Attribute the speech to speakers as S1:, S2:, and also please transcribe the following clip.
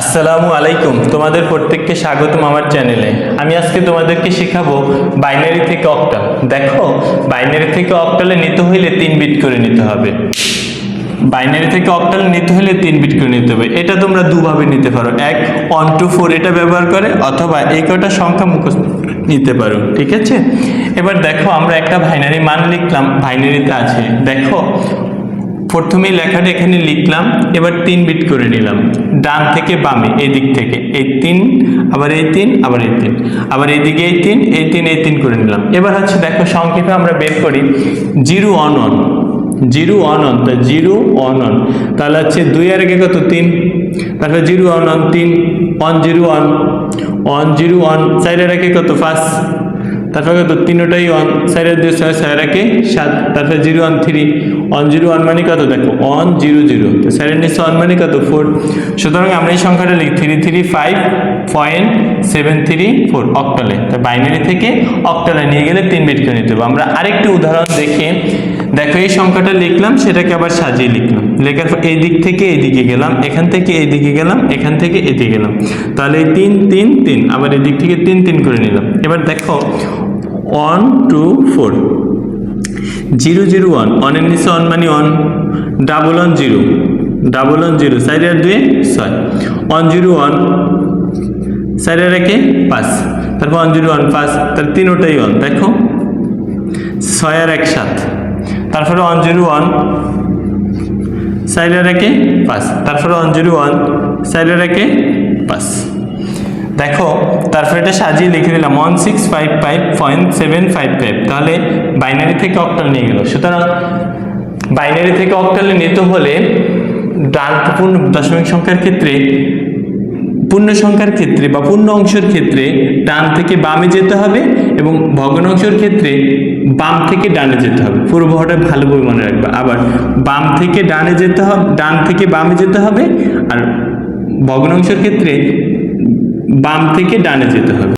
S1: আসসালামু আলাইকুম। তোমাদের প্রত্যেককে স্বাগতম আমার চ্যানেলে। আমি আজকে তোমাদেরকে শেখাবো বাইনারি থেকে অক্টাল। দেখো, বাইনারি থেকে অক্টালে নিতে হইলে তিন বিট করে নিতে হবে। বাইনারি থেকে অক্টাল নিতে হলে তিন বিট করে নিতে হবে। এটা তোমরা দুভাবে নিতে পারো। এক ওয়ান টু ফোর এটা ব্যবহার করে, অথবা এই কটা সংখ্যা মুখস্থ নিতে পারো। ঠিক আছে? এবার দেখো, আমরা একটা বাইনারি মান লিখলাম। বাইনারিতে আছে, দেখো প্রথমেই লেখাটা এখানে লিখলাম, এবার তিন বিট করে নিলাম। ডান থেকে বামে এই দিক থেকে। এই তিন, আবার এই তিন, আবার এই তিন। আবার এইদিকে এই তিন এই তিন এই তিন করে নিলাম। এবার হচ্ছে দেখো সংক্ষেপে আমরা বের করি। Zero one one zero one one তা জিরো অন অন তাহলে হচ্ছে দুই আর আগে কত? তিন। তারপরে জিরো অন অন তিন। One zero one one zero one সাইডের আগে কত? ফার্স্ট তারপরে কত তিনটাই ওয়ান সাইডের দুই, ছয় ছয় রাখে সাত। তারপরে zero one three one zero one মানে কত? দেখো ওয়ান জিরো জিরো তো সাইডের নিচে ওয়ান মানে কত? ফোর সুতরাং আমরা এই সংখ্যাটা লিখি। Three three five point seven three four অক্টালে তো বাইনারি থেকে অক্টালে নিয়ে গেলে তিন বিট করে নিতে হবে। আমরা আরেকটি উদাহরণ দেখে দেখো, এই সংখ্যাটা লিখলাম, সেটাকে আবার সাজিয়ে লিখলাম। লেখার পর এই দিক থেকে এই দিকে গেলাম, এখান থেকে এই দিকে গেলাম, এখান থেকে এদিকে গেলাম। তাহলে এই তিন তিন তিন, আবার এই দিক থেকে তিন তিন করে নিলাম। এবার দেখো one two four zero zero one ওয়ানের নিচে ওয়ান মানে one double one zero double one zero সাইডের দুয়ে ছয়। ওয়ান জিরো ওয়ান সাইডে রেখে পাঁচ। তারপর ওয়ান জিরো ওয়ান পাঁচ। তার তিনোটাই ওয়ান দেখো, ছয় আর এক, সাত। তারপরে ওয়ান জিরো ওয়ান সাইডে রেখে পাঁচ। তারপরে ওয়ান জিরো ওয়ান সাইডে রেখে পাঁচ। দেখো, তারপরে এটা সাজিয়ে লিখে দিলাম one six five five point seven five five তাহলে বাইনারি থেকে অক্টাল নিয়ে গেল। সুতরাং বাইনারি থেকে অক্টালে নিতে হলে ডান পূর্ণ দশমিক সংখ্যার ক্ষেত্রে পূর্ণ সংখ্যার ক্ষেত্রে বা পূর্ণ অংশের ক্ষেত্রে ডান থেকে বামে যেতে হবে এবং ভগ্নাংশের ক্ষেত্রে বাম থেকে ডানে যেতে হবে। পূর্বহটা ভালোভাবে মনে রাখবে। আবার বাম থেকে ডানে যেতে হবে ডান থেকে বামে যেতে হবে আর ভগ্নাংশের ক্ষেত্রে বাম থেকে ডানে যেতে হবে।